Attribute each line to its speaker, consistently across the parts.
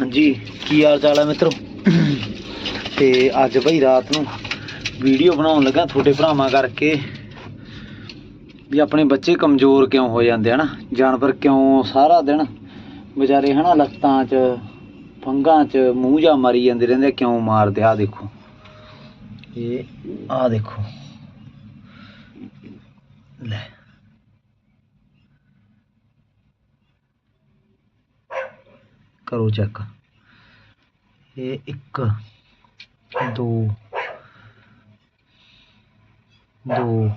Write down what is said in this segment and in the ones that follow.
Speaker 1: ਹਾਂਜੀ ਕੀ ਹਾਲ ਚਾਲ ਹੈ ਮਿੱਤਰੋ? ਤੇ ਅੱਜ ਭਾਈ ਰਾਤ ਨੂੰ ਵੀਡੀਓ ਬਣਾਉਣ ਲੱਗਾ ਤੁਹਾਡੇ ਭਰਾਵਾਂ ਕਰਕੇ ਵੀ ਆਪਣੇ ਬੱਚੇ ਕਮਜ਼ੋਰ ਕਿਉਂ ਹੋ ਜਾਂਦੇ ਹਨਾ ਜਾਨਵਰ ਕਿਉਂ ਸਾਰਾ ਦਿਨ ਵਿਚਾਰੇ ਹਨਾ ਲੱਤਾਂ 'ਚ, ਫੰਗਾਂ 'ਚ ਮੂੰਹ ਜਾ ਮਾਰੀ ਜਾਂਦੇ ਰਹਿੰਦੇ, ਕਿਉਂ ਮਾਰਦੇ? ਆ ਦੇਖੋ। ਇਹ ਆ ਦੇਖੋ। ਲੈ। ਕਰੋ ਚੈੱਕ ਇਹ ਇੱਕ ਦੋ ਦੋ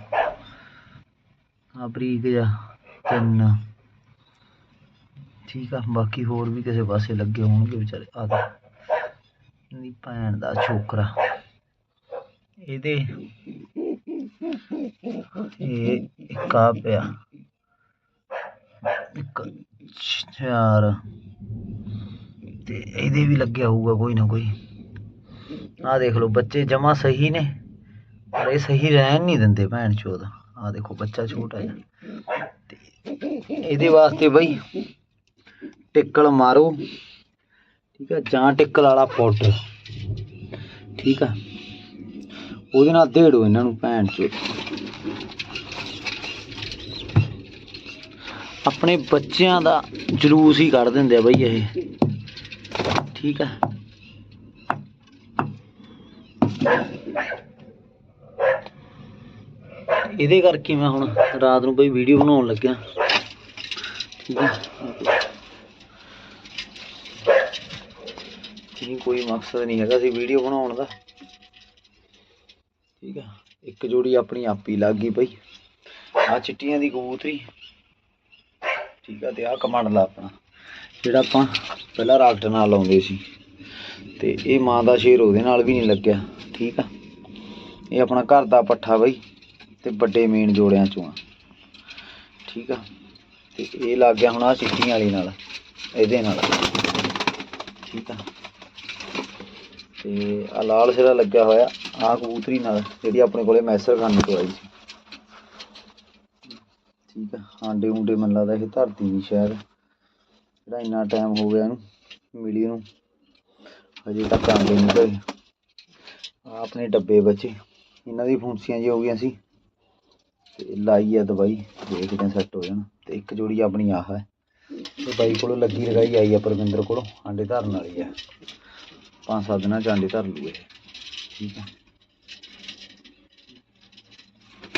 Speaker 1: ਆ ਬਰੀਕ ਜਾ ਤਿੰਨ ਠੀਕ ਆ ਬਾਕੀ ਹੋਰ ਵੀ ਕਿਸੇ ਪਾਸੇ ਲੱਗੇ ਹੋਣਗੇ ਵਿਚਾਰੇ ਆ ਦੇ ਨਹੀਂ ਭੈਣ ਦਾ ਛੋਕਰਾ ਇਹਦੇ ਇਹ ਇੱਕ ਆ ਪਿਆ ਇੱਕ ਚਾਰ ਤੇ ਇਹਦੇ ਵੀ ਲੱਗਿਆ ਹੋਊਗਾ ਕੋਈ ਨਾ ਕੋਈ। ਆਹ ਦੇਖ ਲਓ, ਬੱਚੇ ਜਮਾ ਸਹੀ ਨੇ, ਪਰ ਇਹ ਸਹੀ ਰਹਿਣ ਨਹੀਂ ਦਿੰਦੇ ਭੈਣ ਚੋਦ। ਆਹ ਦੇਖੋ, ਬੱਚਾ ਛੋਟਾ ਜਿਹਾ। ਤੇ ਇਹਦੇ ਵਾਸਤੇ ਬਈ ਟਿੱਕਲ ਮਾਰੋ, ਠੀਕ ਆ, ਜਾਂ ਟਿੱਕਲ ਵਾਲਾ ਪਾਊਡਰ ਠੀਕ ਆ। ਉਹਦੇ ਨਾਲ ਦੇੜੋ ਇਹਨਾਂ ਨੂੰ ਭੈਣ ਚੋਦ। ਆਪਣੇ ਬੱਚਿਆਂ ਦਾ ਜਲੂਸ ਹੀ ਕੱਢ ਦਿੰਦੇ ਆ ਬਈ ਇਹ। ਠੀਕ ਆ। ਇਹਦੇ ਕਰਕੇ ਮੈਂ ਹੁਣ ਰਾਤ ਨੂੰ ਬਈ ਵੀਡੀਓ ਬਣਾਉਣ ਲੱਗਿਆ। ਠੀਕ ਆ। ਨਹੀਂ, ਕੋਈ ਮਕਸਦ ਨਹੀਂ ਹੈਗਾ ਸੀ ਵੀਡੀਓ ਬਣਾਉਣ ਦਾ। ਠੀਕ ਆ। ਇੱਕ ਜੋੜੀ ਆਪਣੀ ਆਪੀ ਲੱਗ ਗਈ ਬਈ। ਆ ਚਿੱਟੀਆਂ ਦੀ ਕਬੂਤਰੀ। ਠੀਕ ਆ, ਤੇ ਆ ਕਮੰਡਲਾ ਆਪਣਾ। ਜਿਹੜਾ ਆਪਾਂ ਪਹਿਲਾਂ ਰਾਕਟ ਨਾਲ ਲਾਉਂਦੇ ਸੀ। ਤੇ ਇਹ ਮਾਂ ਦਾ ਸ਼ੇਰ ਉਹਦੇ ਨਾਲ ਵੀ ਨਹੀਂ ਲੱਗਿਆ, ਠੀਕ ਆ? ਇਹ ਆਪਣਾ ਘਰ ਦਾ ਪੱਠਾ ਬਈ, ਤੇ ਵੱਡੇ ਮੇਨ ਜੋੜਿਆਂ ਚੋਂ ਆ। ਠੀਕ ਆ? ਤੇ ਇਹ ਲੱਗ ਗਿਆ ਹੁਣ ਆ ਚਿੱਟੀਆਂ ਵਾਲੀ ਨਾਲ, ਇਹਦੇ ਨਾਲ। ਠੀਕ ਆ? ਤੇ ਆ ਲਾਲ ਸਿਰਾ ਲੱਗਿਆ ਹੋਇਆ ਆ ਕਬੂਤਰੀ ਨਾਲ, ਜਿਹੜੀ ਆਪਣੇ ਕੋਲੇ ਮੈਸਰ ਖਾਨੇ ਤੋਂ ਆਈ ਸੀ। ਠੀਕ ਆ? ਆਂਡੇ ਉਂਡੇ ਮੰਨ ਲੱਗਦਾ ਇਹ ਧਰਤੀ ਦੀ ਸ਼ਹਿਰ ਜਿਹੜਾ ਇੰਨਾ ਟਾਈਮ ਹੋ ਗਿਆ ਇਹਨੂੰ, ਮਿਲੀ ਨੂੰ ਹਜੇ ਤੱਕ ਆਂਡੇ ਨਹੀਂ ਘਰੇ। ਆ ਆਪਣੇ ਡੱਬੇ ਬਚੇ, ਇਹਨਾਂ ਦੀ ਫੁੰਸੀਆਂ ਜੀ ਹੋ ਗਈਆਂ ਸੀ। ਤੇ ਲਾਈ ਆ ਦਵਾਈ, ਦੇਖਦੇ ਸੈੱਟ ਹੋ ਜਾਣ। ਤੇ ਇੱਕ ਜੋੜੀ ਆਪਣੀ ਆਹ ਹੈ। ਤੇ ਬਾਈ ਕੋਲੋਂ ਲੱਗੀ ਲਗਾਈ, ਆਈ ਆ ਪਰਵਿੰਦਰ ਕੋਲੋਂ, ਆਂਡੇ ਧਰਨ ਵਾਲੀ ਆ। ਪੰਜ ਸੱਤ ਦਿਨਾਂ ਚ ਆਂਡੇ ਧਰ ਲੂ ਠੀਕ ਆ।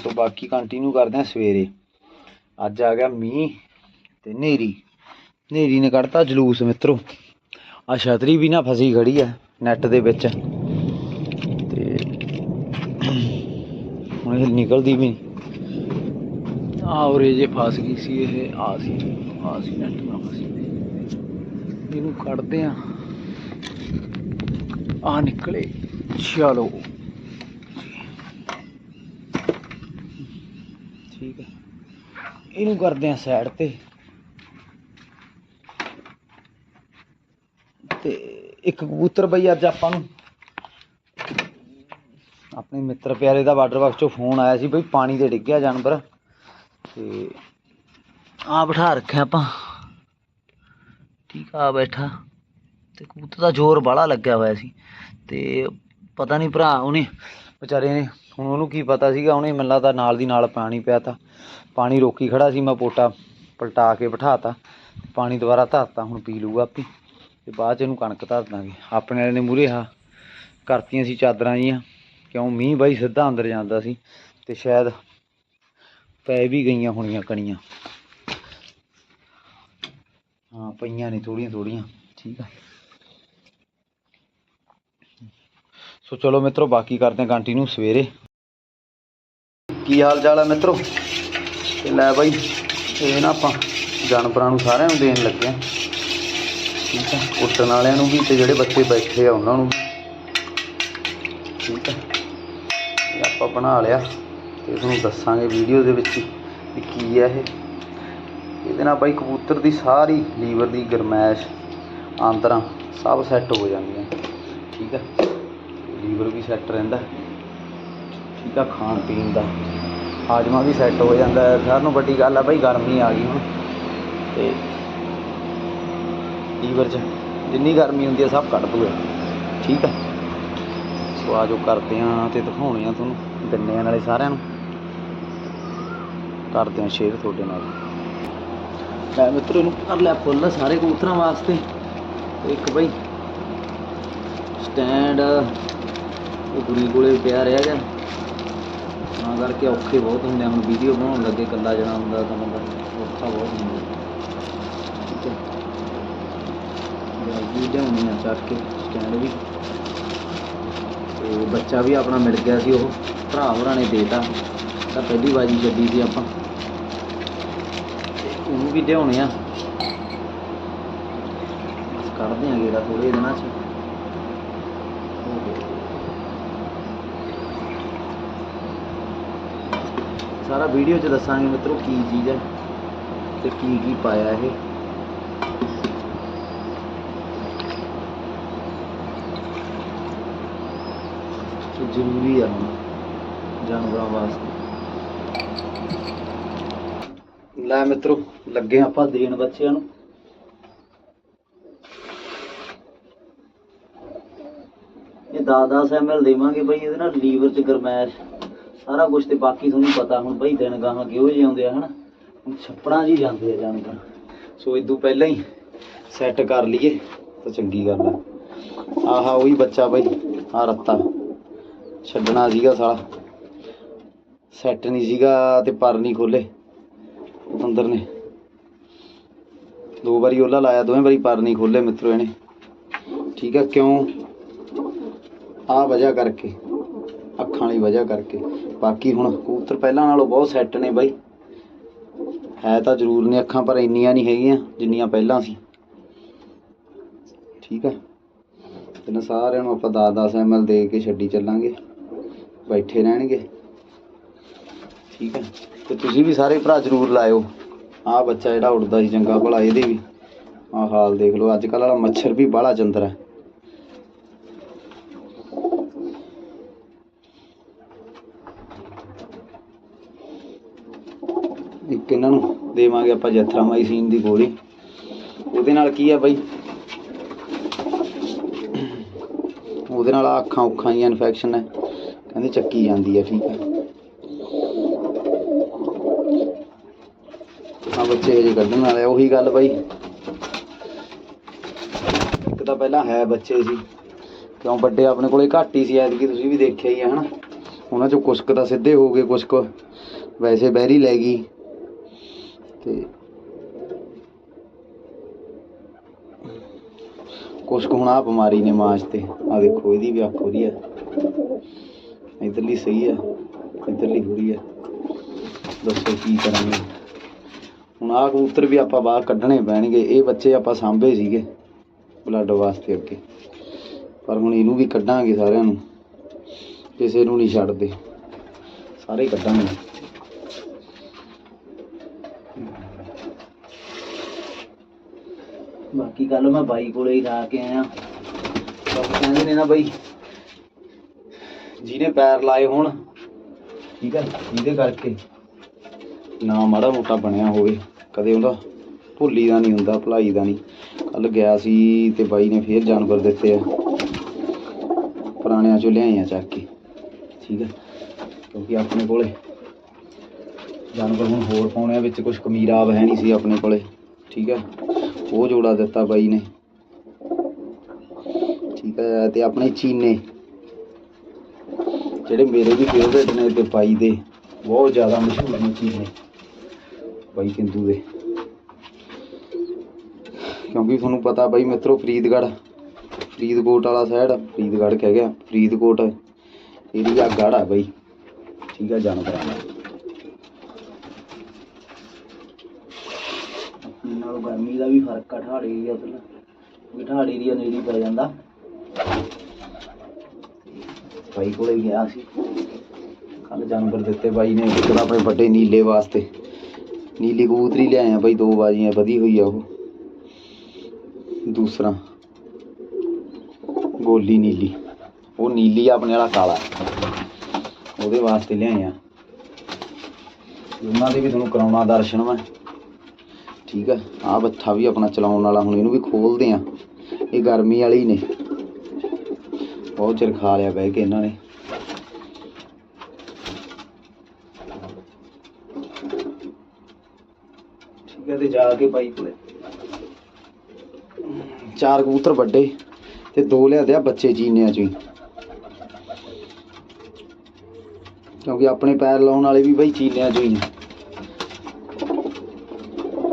Speaker 1: ਸੋ ਬਾਕੀ ਕੰਟੀਨਿਊ ਕਰਦੇ ਆ ਸਵੇਰੇ। ਅੱਜ ਆ ਗਿਆ ਮੀਂਹ ਤੇ ਨੇਰੀ ਨੇਰੀ ਨੇ ਕੱਢਤਾ ਜਲੂਸ ਮਿੱਤਰੋ। ਆ ਛਤਰੀ ਵੀ ਨਾ ਫਸੀ ਖੜੀ ਆ ਨੈਟ ਦੇ ਵਿੱਚ। ਤੇ ਹੁਣ ਇਹ ਨਿਕਲਦੀ ਵੀ ਆ ਉਰੇ ਜੇ ਫਸ ਗਈ ਸੀ ਇਹ ਆ ਸੀ ਆ ਸੀ ਨੈਟ ਨਾਲ ਫਸੀ। ਇਹਨੂੰ ਕੱਢਦੇ ਆ। ਆ ਨਿਕਲੇ। ਚਲੋ। ਠੀਕ ਹੈ ਇਹਨੂੰ ਕਰਦੇ ਆ ਸਾਈਡ ਤੇ। ਇੱਕ ਕਬੂਤਰ ਬਈ ਅੱਜ ਆਪਾਂ ਨੂੰ। ਆਪਣੇ ਮਿੱਤਰ ਪਿਆਰੇ ਦਾ ਵਾਟਰ ਬਾਕਸ ਚੋਂ ਫੋਨ ਆਇਆ ਸੀ ਬਈ, ਪਾਣੀ ਤੇ ਡਿੱਗਿਆ ਜਾਨਵਰ। ਤੇ ਆ ਬਿਠਾ ਰੱਖਿਆ ਆਪਾਂ। ਠੀਕ ਆ ਬੈਠਾ। ਤੇ ਕਬੂਤਰ ਦਾ ਜ਼ੋਰ ਬਾਹਲਾ ਲੱਗਿਆ ਹੋਇਆ ਸੀ। ਤੇ ਪਤਾ ਨਹੀਂ ਭਰਾ, ਉਹਨੇ ਵਿਚਾਰੇ ਨੇ, ਹੁਣ ਉਹਨੂੰ ਕੀ ਪਤਾ ਸੀਗਾ, ਉਹਨੇ ਮੈਨੂੰ ਲੱਗਦਾ ਨਾਲ ਦੀ ਨਾਲ ਪਾਣੀ ਪਿਆ ਤਾ। ਪਾਣੀ ਰੋਕੀ ਖੜਾ ਸੀ, ਮੈਂ ਪੋਟਾ ਪਲਟਾ ਕੇ ਬਿਠਾਤਾ। ਪਾਣੀ ਦੁਬਾਰਾ ਧਰਤਾ, ਹੁਣ ਪੀ ਲੂਗਾ ਆਪੀ। ਤੇ ਬਾਅਦ ਚ ਇਹਨੂੰ ਕਣਕ ਧਰ ਦਾਂਗੇ। ਆਪਣੇ ਵਾਲੇ ਨੇ ਮੂਰੇ ਆ ਕਰਤੀਆਂ ਸੀ ਚਾਦਰਾਂ ਜੀਆਂ। ਕਿਉਂ? ਮੀਂਹ ਬਾਈ ਸਿੱਧਾ ਅੰਦਰ ਜਾਂਦਾ ਸੀ ਤੇ ਸ਼ਾਇਦ ਪੈ ਵੀ ਗਈਆਂ ਹੋਣੀਆਂ ਕਣੀਆਂ। ਹਾਂ, ਪਈਆਂ ਨੇ ਥੋੜੀਆਂ ਥੋੜੀਆਂ ਠੀਕ ਆ। ਸੋ ਚਲੋ ਮਿੱਤਰੋ, ਬਾਕੀ ਕਰਦੇ ਹਾਂ ਕੰਟੀਨਿਊ ਸਵੇਰੇ। ਕੀ ਹਾਲ ਚਾਲ ਹੈ ਮਿੱਤਰੋ? ਤੇ ਲੈ ਬਾਈ, ਇਹ ਨਾ ਆਪਾਂ ਜਾਨਵਰਾਂ ਨੂੰ ਸਾਰਿਆਂ ਨੂੰ ਦੇਣ ਲੱਗੇ ਆ। ਠੀਕ ਆ? ਉੱਟਣ ਵਾਲਿਆਂ ਨੂੰ ਵੀ ਤੇ ਜਿਹੜੇ ਬੱਚੇ ਬੈਠੇ ਆ, ਉਹਨਾਂ ਨੂੰ ਠੀਕ ਆ? ਇਹ ਆਪਾਂ ਬਣਾ ਲਿਆ ਤੇ ਤੁਹਾਨੂੰ ਦੱਸਾਂਗੇ ਵੀਡੀਓ ਦੇ ਵਿੱਚ ਹੀ ਵੀ ਕੀ ਹੈ ਇਹ। ਇਹਦੇ ਨਾਲ ਬਾਈ ਕਬੂਤਰ ਦੀ ਸਾਰੀ ਲੀਵਰ ਦੀ ਗਰਮੈਸ਼, ਆਂਦਰਾਂ ਸਭ ਸੈੱਟ ਹੋ ਜਾਂਦੀਆਂ। ਠੀਕ ਆ? ਲੀਵਰ ਵੀ ਸੈੱਟ ਰਹਿੰਦਾ। ਠੀਕ ਆ, ਖਾਣ ਪੀਣ ਦਾ ਹਾਜਮਾ ਵੀ ਸੈੱਟ ਹੋ ਜਾਂਦਾ। ਸਾਰਿਆਂ ਨੂੰ ਵੱਡੀ ਗੱਲ ਆ ਬਾਈ, ਗਰਮੀ ਆ ਗਈ ਹੁਣ। ਤੇ ਲੀਵਰ 'ਚ। ਜਿੰਨੀ ਗਰਮੀ ਹੁੰਦੀ ਆ, ਸਭ ਕੱਢ ਦੂਗਾ। ਠੀਕ ਆ? ਸੋ ਆਜੋ ਕਰਦੇ ਆ ਤੇ ਦਿਖਾਉਣੇ ਆ ਤੁਹਾਨੂੰ ਗੰਨਿਆਂ ਨਾਲੇ ਸਾਰਿਆਂ ਨੂੰ। ਕਰਦੇ ਆ ਸ਼ੇਅਰ ਤੁਹਾਡੇ ਨਾਲ। ਮੈਂ ਮਿੱਤਰੋ, ਇਹਨੂੰ ਕਰ ਲਿਆ ਫੁੱਲ ਸਾਰੇ ਕਬੂਤਰਾਂ ਵਾਸਤੇ। ਇੱਕ ਬਈ ਸਟੈਂਡ ਉਹ ਗੁਰੀ ਕੋਲੇ ਪਿਆ ਰਿਹਾ ਗਿਆ ਤਾਂ ਕਰਕੇ ਔਖੇ ਬਹੁਤ ਹੁੰਦੇ ਆ। ਹੁਣ ਵੀਡੀਓ ਬਣਾਉਣ ਲੱਗੇ, ਇਕੱਲਾ ਜਣਾ ਹੁੰਦਾ ਤਾਂ ਬੰਦਾ ਔਖਾ ਬਹੁਤ ਹੁੰਦਾ ਠੀਕ ਹੈ ਬਾਈ ਲਿਆਉਣੀ ਆ ਚੱਕ ਕੇ ਸਟੈਂਡ ਵੀ। ਤੇ ਬੱਚਾ ਵੀ ਆਪਣਾ ਮਿਲ ਗਿਆ ਸੀ ਉਹ, ਭਰਾ ਹੋਰਾਂ ਨੇ ਦੇਤਾ। ਤਾਂ ਪਹਿਲੀ ਬਾਜੀ ਛੱਡੀ ਸੀ ਆਪਾਂ। ਤੇ ਉਹਨੂੰ ਵੀ ਲਿਆਉਣੇ ਆ। ਬਸ ਕੱਢਦੇ ਆ ਗੇੜਾ ਥੋੜੇ ਦਿਨਾਂ ਚ। ਸਾਰਾ ਵੀਡੀਓ ਚ ਦੱਸਾਂਗੇ ਮਿੱਤਰੋ ਕੀ ਚੀਜ਼ ਹੈ ਤੇ ਕੀ ਕੀ ਪਾਇਆ ਇਹ। ਜ਼ਰੂਰੀ ਆ ਜਾਨਵਰਾਂ ਵਾਸਤੇ। ਲੈ ਮਿੱਤਰੋ, ਲੱਗੇ ਆਪਾਂ ਦੇਣ ਬੱਚਿਆਂ ਨੂੰ। ਇਹ 10-10 ml ਦੇਵਾਂਗੇ ਬਈ, ਇਹਦੇ ਨਾਲ ਲੀਵਰ 'ਚ ਗਰਮੈਸ਼, ਸਾਰਾ ਕੁਝ ਤੇ ਬਾਕੀ ਤੁਹਾਨੂੰ ਪਤਾ ਹੁਣ ਬਈ, ਦਿਨ ਗਾਹਾਂ ਕਿਹੋ ਜਿਹੇ ਆਉਂਦੇ ਆ, ਹਨਾ? ਹੁਣ ਛੱਪੜਾਂ ਜੀ ਜਾਂਦੇ ਆ ਜਾਨਵਰ। ਸੋ ਇਦੋਂ ਪਹਿਲਾਂ ਹੀ ਸੈੱਟ ਕਰ ਲਈਏ, ਤਾਂ ਚੰਗੀ ਗੱਲ ਆ। ਆਹਾ, ਉਹੀ ਬੱਚਾ ਬਈ ਆ ਰੱਤਾ। ਛੱਡਣਾ ਸੀਗਾ ਸਾਲਾ। ਸੈੱਟ ਨਹੀਂ ਸੀਗਾ ਤੇ ਪਰ ਨਹੀਂ ਖੋਲੇ ਅੰਦਰ ਨੇ। ਦੋ ਵਾਰੀ ਉਹਲਾ ਲਾਇਆ, ਦੋਵੇਂ ਵਾਰੀ ਪਰ ਨਹੀਂ ਖੋਲੇ ਮਿੱਤਰੋ ਇਹਨੇ। ਠੀਕ ਆ, ਕਿਉਂ? ਆ ਵਜ੍ਹਾ ਕਰਕੇ, ਅੱਖਾਂ ਵਾਲੀ ਵਜ੍ਹਾ ਕਰਕੇ। ਬਾਕੀ ਹੁਣ ਕਬੂਤਰ ਪਹਿਲਾਂ ਨਾਲੋਂ ਬਹੁਤ ਸੈੱਟ ਨੇ ਬਾਈ। ਹੈ ਤਾਂ ਜ਼ਰੂਰ ਨੇ ਅੱਖਾਂ, ਪਰ ਇੰਨੀਆਂ ਨਹੀਂ ਹੈਗੀਆਂ ਜਿੰਨੀਆਂ ਪਹਿਲਾਂ ਸੀ। ਠੀਕ ਆ। ਇਹਨਾਂ ਸਾਰਿਆਂ ਨੂੰ ਆਪਾਂ 10-10 ml ਦੇ ਕੇ ਛੱਡੀ ਚੱਲਾਂਗੇ। ਬੈਠੇ ਰਹਿਣਗੇ। ਠੀਕ ਹੈ। ਤੇ ਤੁਸੀਂ ਵੀ ਸਾਰੇ ਭਰਾ ਜ਼ਰੂਰ ਲਾਇਓ। ਆਹ ਬੱਚਾ ਜਿਹੜਾ ਉੱਡਦਾ ਸੀ ਚੰਗਾ ਭਲਾ, ਇਹਦੇ ਵੀ। ਆਹ ਹਾਲ ਦੇਖ ਲਓ, ਅੱਜ ਕੱਲ੍ਹ ਵਾਲਾ ਮੱਛਰ ਵੀ ਬਾਹਲਾ ਚੰਦਰਾ ਹੈ। ਇੱਕ ਇਹਨਾਂ ਨੂੰ ਦੇਵਾਂਗੇ ਆਪਾਂ ਜੈਥਰਾਮਾਈਸੀਨ ਦੀ ਗੋਲੀ। ਉਹਦੇ ਨਾਲ ਕੀ ਆ ਬਾਈ? ਉਹਦੇ ਨਾਲ ਅੱਖਾਂ ਉੱਖਾਂ ਦੀ ਇਨਫੈਕਸ਼ਨ ਹੈ। ਕਹਿੰਦੇ ਚੱਕੀ ਜਾਂਦੀ ਹੈ ਠੀਕ ਹੈ ਆ ਬੱਚੇ ਹਜੇ ਕੱਢਣ ਵਾਲੇ ਉਹੀ ਗੱਲ ਬਾਈ। ਇੱਕ ਤਾਂ ਪਹਿਲਾਂ ਹੈ ਬੱਚੇ ਸੀ ਕਿਉਂ ਵੱਡੇ ਆਪਣੇ ਕੋਲੇ ਘੱਟ ਹੀ ਸੀ, ਐਤਕੀ ਤੁਸੀਂ ਵੀ ਦੇਖਿਆ ਹੀ ਹੈ ਹਨਾ। ਉਹਨਾਂ ਚੋਂ ਕੁਛ ਤਾਂ ਸਿੱਧੇ ਹੋ ਗਏ ਕੁਛ ਕੁ ਵੈਸੇ ਬਹਿਰੀ ਲੈ ਗਈ। ਤੇ ਕੁਛ ਕੁ ਹੁਣ ਆ ਬਿਮਾਰੀ ਨੇ ਮਾਜ ਤੇ। ਆ ਦੇਖੋ, ਇਹਦੀ ਵੀ ਅੱਖ ਹੋ ਰਹੀ ਹੈ ਇਧਰਲੀ ਸਹੀ ਹੈ ਇਧਰਲੀ ਹੋ ਰਹੀ ਦੱਸੋ ਕੀ ਕਰਾਂਗੇ। ਹੁਣ ਆਹ ਕਬੂਤਰ ਵੀ ਆਪਾਂ ਬਾਹਰ ਕੱਢਣੇ ਪੈਣਗੇ, ਇਹ ਬੱਚੇ ਆਪਾਂ ਸਾਂਭੇ ਸੀਗੇ ਬਲੱਡ ਵਾਸਤੇ ਅੱਗੇ। ਪਰ ਹੁਣ ਇਹਨੂੰ ਵੀ ਕੱਢਾਂਗੇ ਸਾਰਿਆਂ ਨੂੰ, ਕਿਸੇ ਨੂੰ ਨਹੀਂ ਛੱਡਦੇ। ਸਾਰੇ ਕੱਢਾਂਗੇ। ਬਾਕੀ ਕੱਲ ਮੈਂ ਬਾਈ ਕੋਲੇ ਹੀ ਲਾ ਕੇ ਆਇਆ। ਬਸ ਕਹਿੰਦੇ ਨੇ ਨਾ ਬਾਈ ਜਿਹਨੇ ਪੈਰ ਲਾਏ ਹੋਣ। ਠੀਕ ਹੈ ਜਿਹਦੇ ਕਰਕੇ। ਨਾ ਮਾੜਾ ਮੋਟਾ ਬਣਿਆ ਹੋਵੇ ਕਦੇ ਉਹਦਾ ਭੁੱਲੀ ਦਾ ਨਹੀਂ ਹੁੰਦਾ ਭੁਲਾਈ ਦਾ ਨਹੀਂ। ਕੱਲ ਗਿਆ ਸੀ ਤੇ ਬਾਈ ਨੇ ਫੇਰ ਜਾਨਵਰ ਦਿੱਤੇ ਆ। ਪੁਰਾਣਿਆਂ ਚੋਂ ਲਿਆਏ ਆ ਚੱਕ ਕੇ। ਠੀਕ ਹੈ ਕਿਉਂਕਿ ਆਪਣੇ ਕੋਲੇ ਜਾਨਵਰ ਹੁਣ ਹੋਰ ਪਾਉਣੇ ਆ ਵਿੱਚ ਕੁਝ ਕਮੀਰਾਬ ਹੈ ਨਹੀਂ ਸੀ ਆਪਣੇ ਕੋਲੇ। ਠੀਕ ਹੈ ਉਹ ਜੋੜਾ ਦਿੱਤਾ ਬਾਈ ਨੇ। ਠੀਕ ਹੈ ਤੇ ਆਪਣੇ ਚੀਨੇ। ਜਿਹੜੇ ਮੇਰੇ ਵੀ ਫੇਵਰੇਟ ਨੇ ਤੇ ਬਾਈ ਦੇ, ਬਹੁਤ ਜ਼ਿਆਦਾ ਮਸ਼ਹੂਰ ਨੇ ਚੀਨੇ ਬਾਈ ਕਿੰਦੂ ਦੇ। ਕਿਉਂਕਿ ਤੁਹਾਨੂੰ ਪਤਾ ਬਾਈ ਮਿੱਤਰੋ, ਫਰੀਦਗੜ੍ਹ, ਫਰੀਦਕੋਟ ਵਾਲਾ ਸਾਈਡ ਫਰੀਦਗੜ੍ਹ ਕਹਿ ਗਿਆ, ਫਰੀਦਕੋਟ ਏਰੀਆ ਗੜ ਆ ਬਾਈ। ਠੀਕ ਆ, ਜਾਨਵਰਾਂ ਦਾ ਨਾਲ ਗਰਮੀ ਦਾ ਵੀ ਫ਼ਰਕ ਆ, ਠਾੜ ਏਰੀਆ ਤੋਂ ਵੀ ਠਾੜ ਏਰੀਆ ਨੇੜੇ ਪੈ ਜਾਂਦਾ। ਬਾਈ ਕੋਲੇ ਗਿਆ ਸੀ। ਕੱਲ ਜਾਨਵਰ ਦਿੱਤੇ ਬਾਈ ਨੇ, ਇੱਕ ਆਪਣੇ ਵੱਡੇ ਨੀਲੇ ਵਾਸਤੇ। ਨੀਲੀ ਕਬੂਤਰੀ ਲਿਆਇਆ ਬਾਈ, ਦੋ ਬਾਜੀਆਂ ਵਧੀ ਹੋਈ ਆ ਉਹ। ਦੂਸਰਾ, ਗੋਲੀ ਨੀਲੀ। ਉਹ ਨੀਲੀ ਆ, ਆਪਣੇ ਵਾਲਾ ਕਾਲਾ। ਉਹਦੇ ਵਾਸਤੇ ਲਿਆਇਆ। ਉਹਨਾਂ ਦੇ ਵੀ ਤੁਹਾਨੂੰ ਕਰਾਉਣਾ ਦਰਸ਼ਨ ਮੈਂ। ਠੀਕ ਆ। ਆ ਬੱਠਾ ਵੀ ਆਪਣਾ ਚਲਾਉਣ ਵਾਲਾ, ਹੁਣ ਇਹਨੂੰ ਵੀ ਖੋਲਦੇ ਆ। ਇਹ ਗਰਮੀ ਵਾਲੇ ਹੀ ਨੇ। ਬਹੁਤ ਚਿਰ ਖਾ ਲਿਆ ਬਹਿ ਕੇ ਇਹਨਾਂ ਨੇ। ਠੀਕ ਹੈ ਤੇ ਜਾ ਕੇ ਬਾਈ ਕੋਲੇ। ਚਾਰ ਕਬੂਤਰ ਵੱਡੇ ਤੇ ਦੋ ਲਿਆਦੇ ਆ ਬੱਚੇ ਚੀਨਿਆਂ ਚੋਂ ਕਿਉਂਕਿ ਆਪਣੇ ਪੈਰ ਲਾਉਣ ਵਾਲੇ ਵੀ ਬਾਈ ਚੀਨਿਆਂ ਚੋਂ ਹੀ ਨੇ।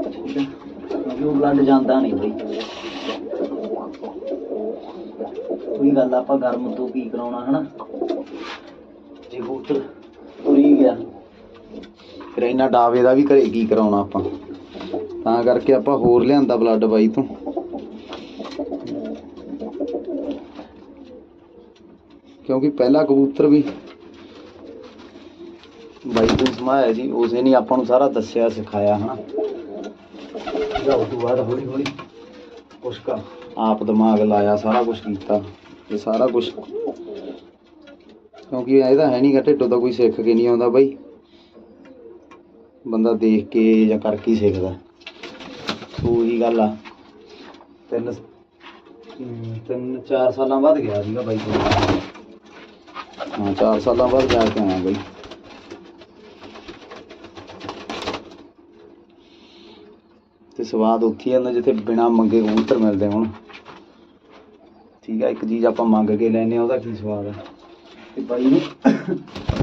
Speaker 1: ਠੀਕ ਹੈ ਕਿਉਂਕਿ ਉਹ ਬਲੱਡ ਜਾਂਦਾ ਨਹੀਂ ਬਾਈ। ਕੋਈ ਗੱਲ ਆਪਾਂ ਗਰਮ ਤੋਂ ਕੀ ਕਰਾਉਣਾ ਹਨਾ? ਜੇ ਕਬੂਤਰ ਤੁਰੀ ਗਿਆ। ਫਿਰ ਇਹਨਾਂ ਡਾਵੇ ਦਾ ਵੀ ਘਰੇ ਕੀ ਕਰਾਉਣਾ ਆਪਾਂ? ਤਾਂ ਕਰਕੇ ਆਪਾਂ ਹੋਰ ਲਿਆਂਦਾ ਬਲੱਡ ਬਾਈ ਤੋਂ। ਕਿਉਂਕਿ ਪਹਿਲਾ ਕਬੂਤਰ ਵੀ ਬਾਈ ਤੋਂ ਸਮਾਇਆ ਜੀ ਉਸੇ ਨੇ ਆਪਾਂ ਨੂੰ ਸਾਰਾ ਦੱਸਿਆ ਸਿਖਾਇਆ ਹਨਾ? ਇਹਦਾ ਉਸ ਤੋਂ ਬਾਅਦ ਹੌਲੀ ਹੌਲੀ ਕੁਛ ਕਾ ਆਪ ਦਿਮਾਗ ਲਾਇਆ ਸਾਰਾ ਕੁਝ ਕੀਤਾ। ਇਹ ਸਾਰਾ ਕੁਝ ਕਿਉਂਕਿ ਇਹਦਾ ਹੈ ਨਹੀਂ ਗਾ, ਢਿੱਡੋਂ ਤਾਂ ਕੋਈ ਸਿੱਖ ਕੇ ਨਹੀਂ ਆਉਂਦਾ ਬਾਈ। ਬੰਦਾ ਦੇਖ ਕੇ ਜਾਂ ਕਰਕੇ ਹੀ ਸਿੱਖਦਾ। ਸੋ ਉਹੀ ਗੱਲ ਆ। ਤਿੰਨ ਤਿੰਨ, ਚਾਰ ਸਾਲਾਂ ਬਾਅਦ ਗਿਆ ਸੀਗਾ ਬਾਈ ਹਾਂ, ਚਾਰ ਸਾਲਾਂ ਬਾਅਦ ਜਾ ਕੇ ਆਇਆ ਬਾਈ। ਤੇ ਸਵਾਦ ਉੱਥੇ ਹੀ ਆਉਂਦਾ ਜਿੱਥੇ ਬਿਨਾ ਮੰਗੇ ਕਬੂਤਰ ਮਿਲਦੇ ਹੁਣ। ਠੀਕ ਆ ਇੱਕ ਚੀਜ਼ ਆਪਾਂ ਮੰਗ ਕੇ ਲੈਨੇ ਆ ਉਹਦਾ ਕੀ ਸਵਾਦ ਆ? ਤੇ ਬਾਈ ਨੂੰ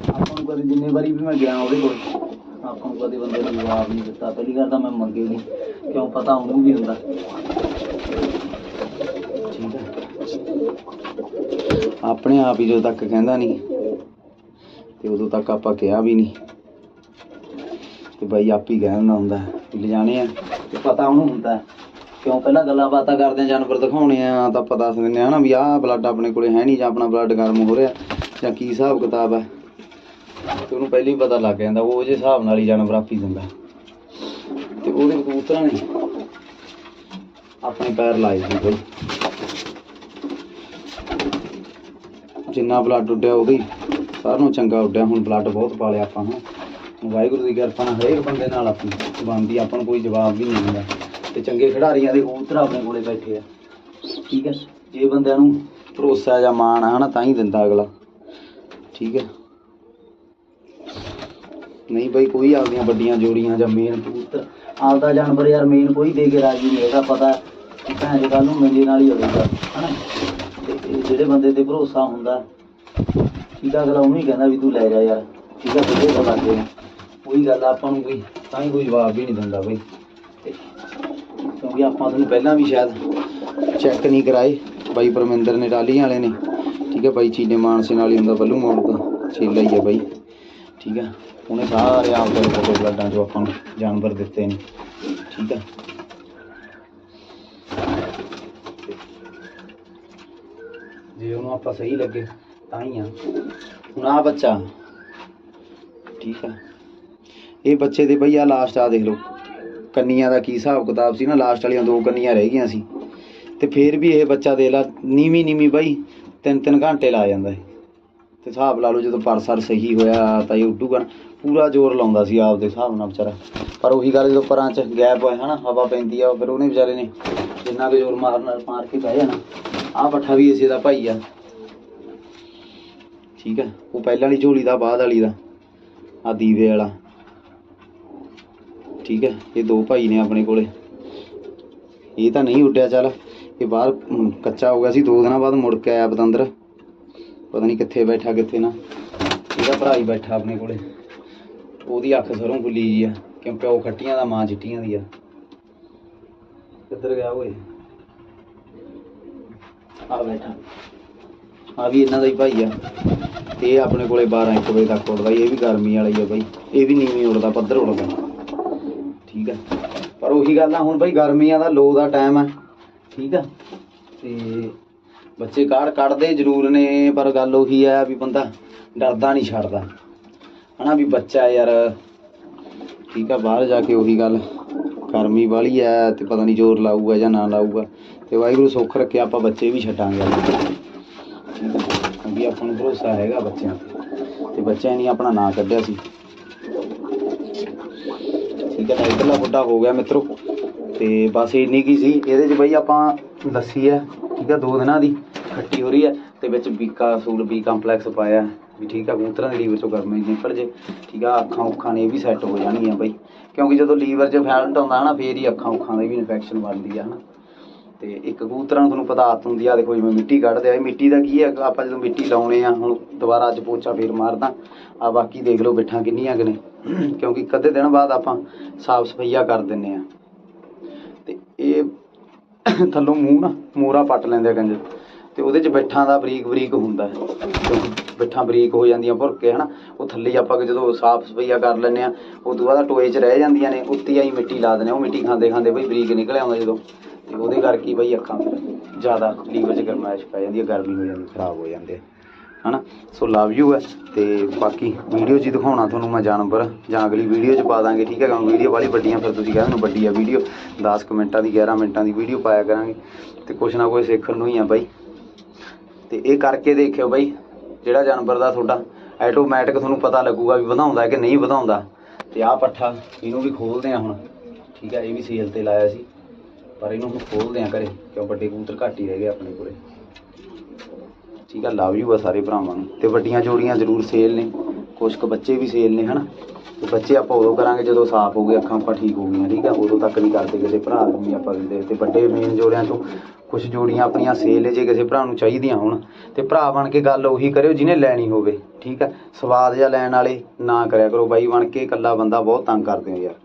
Speaker 1: ਆਪਾਂ ਨੂੰ ਕਦੇ ਜਿੰਨੇ ਵਾਰੀ ਵੀ ਮੈਂ ਗਿਆ ਉਹਦੇ ਕੋਲ। ਆਪਾਂ ਨੂੰ ਕਦੇ ਬੰਦੇ ਨੇ ਜਵਾਬ ਨਹੀਂ ਦਿੱਤਾ। ਪਹਿਲੀ ਗੱਲ ਤਾਂ ਮੈਂ ਮੰਗੇ ਨਹੀਂ। ਕਿਉਂ? ਪਤਾ ਉਹਨੂੰ ਵੀ ਹੁੰਦਾ। ਠੀਕ ਆ। ਆਪਣੇ ਆਪ ਹੀ ਜਦੋਂ ਤੱਕ ਕਹਿੰਦਾ ਨਹੀਂ, ਤੇ ਉਦੋਂ ਤੱਕ ਆਪਾਂ ਕਿਹਾ ਵੀ ਨਹੀਂ। ਤੇ ਬਾਈ ਆਪ ਹੀ ਕਹਿਣਾ ਹੁੰਦਾ, ਵੀ ਲਿਜਾਣੇ ਆ। ਤੇ ਪਤਾ ਉਹਨੂੰ ਹੁੰਦਾ। ਕਿਉਂ ਪਹਿਲਾਂ ਗੱਲਾਂ ਬਾਤਾਂ ਕਰਦੇ ਆ ਜਾਨਵਰ ਦਿਖਾਉਣੇ ਆ, ਤਾਂ ਆਪਾਂ ਦੱਸ ਦਿੰਦੇ ਆ ਨਾ ਵੀ ਆਹ ਬਲੱਡ ਆਪਣੇ ਕੋਲੇ ਹੈ ਨਹੀਂ ਜਾਂ ਆਪਣਾ ਬਲੱਡ ਗਰਮ ਹੋ ਰਿਹਾ ਜਾਂ ਕੀ ਹਿਸਾਬ ਕਿਤਾਬ ਹੈ। ਤੇ ਉਹਨੂੰ ਪਹਿਲਾਂ ਹੀ ਪਤਾ ਲੱਗ ਜਾਂਦਾ, ਉਹ ਜੇ ਹਿਸਾਬ ਨਾਲ ਹੀ ਜਾਨਵਰ ਆਪ ਹੀ ਦਿੰਦਾ। ਤੇ ਉਹਦੇ ਕਬੂਤਰਾਂ ਨੇ ਆਪਣੇ ਪੈਰ ਲਾਏ ਸੀ ਬਈ। ਜਿੰਨਾ ਬਲੱਡ ਉੱਡਿਆ ਉਹਦੀ ਸਾਰਿਆਂ ਨੂੰ ਚੰਗਾ ਉੱਡਿਆ, ਹੁਣ ਬਲੱਡ ਬਹੁਤ ਪਾ ਲਿਆ ਆਪਾਂ ਨੂੰ। ਵਾਹਿਗੁਰੂ ਦੀ ਕਿਰਪਾ ਨਾਲ ਹਰੇਕ ਬੰਦੇ ਨਾਲ ਆਪਣੀ ਬਣਦੀ, ਆਪਾਂ ਨੂੰ ਕੋਈ ਜਵਾਬ ਵੀ ਨਹੀਂ ਦਿੰਦਾ ਤੇ ਚੰਗੇ ਖਿਡਾਰੀਆਂ ਦੇ ਕਬੂਤਰ ਆਪਣੇ ਕੋਲੇ ਬੈਠੇ ਆ। ਠੀਕ ਹੈ ਜੇ ਬੰਦਿਆਂ ਨੂੰ ਭਰੋਸਾ ਜਾਂ ਮਾਣ ਆ ਹਨਾ ਤਾਂ ਹੀ ਦਿੰਦਾ ਅਗਲਾ। ਠੀਕ ਹੈ ਨਹੀਂ ਬਈ ਕੋਈ ਆਪਦੀਆਂ ਵੱਡੀਆਂ ਜੋੜੀਆਂ ਜਾਂ ਮੇਨ ਕਬੂਤਰ। ਆਪਦਾ ਜਾਨਵਰ ਯਾਰ ਮੇਨ ਕੋਈ ਦੇ ਕੇ ਰਾਜੀ ਨਹੀਂ ਹੈਗਾ ਪਤਾ ਕਿ ਭੈਣ ਦੇ ਕੱਲ ਨੂੰ ਮੇਲੇ ਨਾਲ ਹੀ ਹੋਵੇਗਾ ਹਨਾ? ਤੇ ਜਿਹੜੇ ਬੰਦੇ ਤੇ ਭਰੋਸਾ ਹੁੰਦਾ ਠੀਕ ਆ ਅਗਲਾ ਉਹਨੂੰ ਹੀ ਕਹਿੰਦਾ ਵੀ ਤੂੰ ਲੈ ਜਾ ਯਾਰ। ਠੀਕ ਆ ਜਿਹੜੇ ਤਾਂ ਲੱਗੇ ਉਹੀ ਗੱਲ ਆ, ਆਪਾਂ ਨੂੰ ਕੋਈ ਤਾਂ ਹੀ ਕੋਈ ਜਵਾਬ ਵੀ ਨਹੀਂ ਦਿੰਦਾ ਬਈ। ਕਿਉਂਕਿ ਆਪਾਂ ਤੁਹਾਨੂੰ ਪਹਿਲਾਂ ਵੀ ਸ਼ਾਇਦ ਚੈੱਕ ਨਹੀਂ ਕਰਾਏ। ਬਾਈ ਪਰਮਿੰਦਰ ਨੇ ਟਾਲੀਆਂ ਵਾਲੇ ਨੇ। ਠੀਕ ਹੈ ਬਾਈ, ਚੀਨੇ ਮਾਨਸੇ ਨਾਲ ਹੀ ਹੁੰਦਾ ਬੱਲੂ ਮੋੜ ਦਾ ਛੇਲਾ ਹੀ ਹੈ ਬਾਈ। ਠੀਕ ਹੈ, ਉਹਨੇ ਸਾਰੇ ਆਪ ਦੇ ਫੋਟੋ ਬਲੱਡਾਂ ਚੋਂ ਆਪਾਂ ਨੂੰ ਜਾਨਵਰ ਦਿੱਤੇ ਨੇ। ਠੀਕ ਹੈ। ਜੇ ਉਹਨੂੰ ਆਪਾਂ ਸਹੀ ਲੱਗੇ, ਤਾਂ ਹੀ ਆ। ਹੁਣ ਆ ਬੱਚਾ। ਠੀਕ ਆ ਇਹ ਬੱਚੇ ਦੇ ਬਈ ਆ ਲਾਸਟ ਆ ਦੇਖ ਲਓ। ਕੰਨੀਆਂ ਦਾ ਕੀ ਹਿਸਾਬ ਕਿਤਾਬ ਸੀ ਨਾ ਲਾਸਟ ਵਾਲੀਆਂ ਦੋ ਕੰਨੀਆਂ ਰਹਿ ਗਈਆਂ ਸੀ। ਤੇ ਫੇਰ ਵੀ ਇਹ ਬੱਚਾ ਦੇ ਲਾ, ਨੀਵੀਂ ਨੀਵੀਂ ਬਈ, ਤਿੰਨ ਤਿੰਨ ਘੰਟੇ ਲਾ ਜਾਂਦਾ ਹੈ ਤੇ ਹਿਸਾਬ ਲਾ ਲਓ ਜਦੋਂ ਪਰਸਰ ਸਹੀ ਹੋਇਆ ਤਾਂ ਇਹ ਉੱਡੂਗਾ ਪੂਰਾ ਜ਼ੋਰ ਲਾਉਂਦਾ ਸੀ ਆਪਦੇ ਹਿਸਾਬ ਨਾਲ ਵਿਚਾਰਾ। ਪਰ ਉਹੀ ਗੱਲ ਜਦੋਂ ਪਰਾਂ 'ਚ ਗੈਪ ਹੋਇਆ ਹਨਾ, ਹਵਾ ਪੈਂਦੀ ਆ, ਫਿਰ ਉਹਨੇ ਵਿਚਾਰੇ ਨੇ ਜਿੰਨਾ ਕੁ ਜ਼ੋਰ ਮਾਰਨਾ ਮਾਰ ਕੇ ਬਹਿ ਜਾਣਾ। ਆਹ ਪੱਠਾ ਵੀ ਇਸੇ ਦਾ ਭਾਈ ਆ। ਠੀਕ ਹੈ ਉਹ ਪਹਿਲਾਂ ਵਾਲੀ ਝੋਲੀ ਦਾ, ਬਾਅਦ ਵਾਲੀ ਦਾ ਆ ਦੀਵੇ ਵਾਲਾ। ਠੀਕ ਹੈ, ਇਹ ਦੋ ਭਾਈ ਨੇ ਆਪਣੇ ਕੋਲੇ। ਇਹ ਤਾਂ ਨਹੀਂ ਉੱਡਿਆ, ਚੱਲ। ਇਹ ਬਾਹਰ ਕੱਚਾ ਹੋ ਗਿਆ ਸੀ, ਦੋ ਦਿਨਾਂ ਬਾਅਦ ਮੁੜ ਕੇ ਆਇਆ ਪਤੰਦਰ। ਪਤਾ ਨਹੀਂ ਕਿੱਥੇ ਬੈਠਾ, ਕਿੱਥੇ ਨਾ। ਇਹਦਾ ਭਰਾ ਹੀ ਬੈਠਾ ਆਪਣੇ ਕੋਲੇ। ਉਹਦੀ ਅੱਖ ਸਰੋਂ ਫੁੱਲੀ ਜੀ ਆ ਕਿਉਂ ਪਿਓ ਖੱਟੀਆਂ ਦਾ ਮਾਂ ਚਿੱਟੀਆਂ ਦੀ ਆ। ਕਿੱਧਰ ਗਿਆ ਓਏ? ਆ ਬੈਠਾ। ਆ ਵੀ ਇਹਨਾਂ ਦਾ ਹੀ ਭਾਈ ਆ। ਤੇ ਇਹ ਆਪਣੇ ਕੋਲੇ 12 1 ਵਜੇ ਤੱਕ ਉੱਡਦਾ, ਇਹ ਵੀ ਗਰਮੀ ਵਾਲਾ ਆ ਬਾਈ। ਇਹ ਵੀ ਨੀਵੀਂ ਉੱਡਦਾ, ਪੱਧਰ ਉੱਡਦਾ। ਠੀਕ ਆ। ਪਰ ਉਹੀ ਗੱਲ ਆ, ਹੁਣ ਬਈ ਗਰਮੀਆਂ ਦਾ ਲੋ ਦਾ ਟਾਈਮ ਹੈ ਠੀਕ ਆ। ਤੇ ਬੱਚੇ ਕਾੜ ਕੱਢਦੇ ਜ਼ਰੂਰ ਨੇ, ਪਰ ਗੱਲ ਉਹੀ ਆ ਵੀ ਬੰਦਾ ਡਰਦਾ ਨਹੀਂ ਛੱਡਦਾ। ਹਨਾ ਵੀ ਬੱਚਾ ਯਾਰ, ਠੀਕ ਆ, ਬਾਹਰ ਜਾ ਕੇ ਉਹੀ ਗੱਲ। ਗਰਮੀ ਵਾਲੀ ਆ ਤੇ ਪਤਾ ਨਹੀਂ ਜ਼ੋਰ ਲਾਊਗਾ ਜਾਂ ਨਾ ਲਾਊਗਾ। ਤੇ ਵਾਹਿਗੁਰੂ ਸੁੱਖ ਰੱਖੇ, ਆਪਾਂ ਬੱਚੇ ਵੀ ਛੱਡਾਂਗੇ। ਠੀਕ ਆ। ਕਿਉਂਕਿ ਆਪਾਂ ਨੂੰ ਭਰੋਸਾ ਹੈਗਾ ਬੱਚਿਆਂ ਤੇ। ਤੇ ਬੱਚਿਆਂ ਨੇ ਆਪਣਾ ਨਾਂ ਕੱਢਿਆ ਸੀ। ਠੀਕ ਹੈ ਬੁੱਢਾ ਹੋ ਗਿਆ ਮਿੱਤਰੋ। ਤੇ ਬਸ ਇੰਨੀ ਕੀ ਸੀ। ਇਹਦੇ 'ਚ ਬਈ ਆਪਾਂ ਲੱਸੀ ਹੈ, ਠੀਕ ਹੈ, ਦੋ ਦਿਨਾਂ ਦੀ ਖੱਟੀ ਹੋ ਰਹੀ ਹੈ, ਤੇ ਵਿੱਚ ਬੀਕਾ ਸੂਲ ਬੀ ਕੰਪਲੈਕਸ ਪਾਇਆ ਵੀ ਠੀਕ ਆ, ਕਬੂਤਰਾਂ ਦੇ ਲੀਵਰ ਚੋਂ ਗਰਮੀ ਨਿਕਲ ਜੇ। ਠੀਕ ਆ, ਅੱਖਾਂ ਉੱਖਾਂ ਨੇ ਇਹ ਵੀ ਸੈੱਟ ਹੋ ਜਾਣਗੀਆਂ ਬਈ। ਕਿਉਂਕਿ ਜਦੋਂ ਲੀਵਰ 'ਚ ਫੈਲਟ ਆਉਂਦਾ ਹਨਾ ਫੇਰ ਹੀ ਅੱਖਾਂ ਉੱਖਾਂ ਦੀ ਵੀ ਇਨਫੈਕਸ਼ਨ ਬਣਦੀ ਆ, ਹਨਾ। ਤੇ ਇੱਕ ਕਬੂਤਰਾਂ ਨੂੰ ਤੁਹਾਨੂੰ ਪਤਾ ਆਦਤ ਹੁੰਦੀ ਆ, ਦੇਖੋ ਜਿਵੇਂ ਮਿੱਟੀ ਕੱਢਦੇ ਆ, ਇਹ ਮਿੱਟੀ ਦਾ ਕੀ ਹੈ? ਆਪਾਂ ਜਦੋਂ ਮਿੱਟੀ ਲਾਉਣੇ ਆ, ਹੁਣ ਦੁਬਾਰਾ ਅੱਜ ਪੋਚਾ ਫੇਰ ਮਾਰਦਾ। ਆ ਬਾਕੀ ਦੇਖ ਲਓ ਬਿੱਠਾਂ ਕਿੰਨੀਆਂ ਕੁ ਨੇ। ਕਿਉਂਕਿ ਇੱਕ ਅੱਧੇ ਦਿਨ ਬਾਅਦ ਆਪਾਂ ਸਾਫ਼ ਸਫਾਈਆ ਕਰ ਦਿੰਨੇ ਆ। ਤੇ ਇਹ ਥੱਲੋਂ ਮੂੰਹ ਨਾ ਮੋਰਾ ਪੱਟ ਲੈਂਦੇ ਆ ਕੰਜਰ। ਤੇ ਉਹਦੇ ਚ ਬਿੱਠਾਂ ਦਾ ਬਰੀਕ ਬਰੀਕ ਹੁੰਦਾ ਹੈ। ਬਿੱਠਾਂ ਬਰੀਕ ਹੋ ਜਾਂਦੀਆਂ ਭੁਰ ਕੇ ਹਨਾ। ਉਹ ਥੱਲੇ ਆਪਾਂ ਜਦੋਂ ਸਾਫ਼ ਸਫਾਈਆ ਕਰ ਲੈਂਦੇ ਆ ਤੋਂ ਬਾਅਦ ਟੋਏ 'ਚ ਰਹਿ ਜਾਂਦੀਆਂ ਨੇ, ਉੱਤੇ ਆਈ ਮਿੱਟੀ ਲਾ ਦਿੰਦੇ ਆ। ਉਹ ਮਿੱਟੀ ਖਾਂਦੇ ਖਾਂਦੇ ਬਈ ਬਰੀਕ ਨਿਕਲ ਆਉਂਦਾ ਜਦੋਂ। ਤੇ ਉਹਦੇ ਕਰਕੇ ਬਈ ਅੱਖਾਂ ਜ਼ਿਆਦਾ ਲੀਵਰ 'ਚ ਗਰਮਾਇਸ਼ ਪੈ ਜਾਂਦੀ ਹੈ, ਗਰਮੀ ਹੋ ਜਾਂਦੀ, ਖਰਾਬ ਹੋ ਜਾਂਦੇ ਆ ਹਨਾ? ਸੋ ਲਵ ਯੂ ਹੈ। ਤੇ ਬਾਕੀ ਵੀਡੀਓ 'ਚ ਹੀ ਦਿਖਾਉਣਾ ਤੁਹਾਨੂੰ ਮੈਂ ਜਾਨਵਰ। ਜਾਂ ਅਗਲੀ ਵੀਡੀਓ 'ਚ ਪਾ ਦਾਂਗੇ, ਠੀਕ ਹੈ? ਕਿਉਂਕਿ ਵੀਡੀਓ ਵਾਲੀ ਵੱਡੀਆਂ ਫਿਰ ਤੁਸੀਂ ਕਹਿੰਦੇ ਹੋ ਵੱਡੀ ਆ ਵੀਡੀਓ। 10 ਕੁ ਮਿੰਟਾਂ ਦੀ 11 ਮਿੰਟਾਂ ਦੀ ਵੀਡੀਓ ਪਾਇਆ ਕਰਾਂਗੇ। ਤੇ ਕੁਛ ਨਾ ਕੁਛ ਸਿੱਖਣ ਨੂੰ ਹੀ ਆ ਬਾਈ। ਤੇ ਇਹ ਕਰਕੇ ਦੇਖਿਓ ਬਾਈ, ਜਿਹੜਾ ਜਾਨਵਰ ਦਾ ਤੁਹਾਡਾ ਆਟੋਮੈਟਿਕ ਤੁਹਾਨੂੰ ਪਤਾ ਲੱਗੂਗਾ ਵੀ ਵਧਾਉਂਦਾ ਹੈ ਕਿ ਨਹੀਂ ਵਧਾਉਂਦਾ। ਤੇ ਆਹ ਪੱਠਾ ਇਹਨੂੰ ਵੀ ਖੋਲਦੇ ਆ ਹੁਣ। ਠੀਕ ਹੈ? ਇਹ ਵੀ ਸੇਲ ਤੇ ਲਾਇਆ ਸੀ। ਪਰ ਇਹਨੂੰ ਹੁਣ ਖੋਲਦੇ ਆ ਘਰੇ, ਕਿਉਂ? ਵੱਡੇ ਕਬੂਤਰ ਘੱਟ ਹੀ ਰਹਿ ਗਏ ਆਪਣੇ ਕੋਲੇ। ਠੀਕ ਆ ਲਵ ਯੂ ਆ ਸਾਰੇ ਭਰਾਵਾਂ ਨੂੰ। ਤੇ ਵੱਡੀਆਂ ਜੋੜੀਆਂ ਜ਼ਰੂਰ ਸੇਲ ਨੇ। ਕੁਝ ਕੁ ਬੱਚੇ ਵੀ ਸੇਲ ਨੇ, ਹਨਾ? ਤੇ ਬੱਚੇ ਆਪਾਂ ਉਦੋਂ ਕਰਾਂਗੇ ਜਦੋਂ ਸਾਫ਼ ਹੋ ਗਏ, ਅੱਖਾਂ ਆਪਾਂ ਠੀਕ ਹੋ ਗਈਆਂ, ਠੀਕ ਆ? ਉਦੋਂ ਤੱਕ ਨਹੀਂ ਕਰਦੇ ਕਿਸੇ ਭਰਾ ਨੂੰ ਵੀ ਆਪਾਂ ਦਿੰਦੇ ਤੇ ਵੱਡੇ ਮੇਨ ਜੋੜਿਆਂ ਚੋਂ ਕੁਝ ਜੋੜੀਆਂ ਆਪਣੀਆਂ ਸੇਲ ਜੇ ਕਿਸੇ ਭਰਾ ਨੂੰ ਚਾਹੀਦੀਆਂ ਹੋਣ। ਤੇ ਭਰਾ ਬਣ ਕੇ ਗੱਲ ਉਹੀ ਕਰਿਓ ਜਿਹਨੇ ਲੈਣੀ ਹੋਵੇ, ਠੀਕ ਆ? ਸਵਾਦ ਜਾਂ ਲੈਣ ਵਾਲੇ ਨਾ ਕਰਿਆ ਕਰੋ। ਬਾਈ ਬਣ ਕੇ ਇਕੱਲਾ ਬੰਦਾ ਬਹੁਤ ਤੰਗ ਕਰਦੇ ਹੋ ਯਾਰ।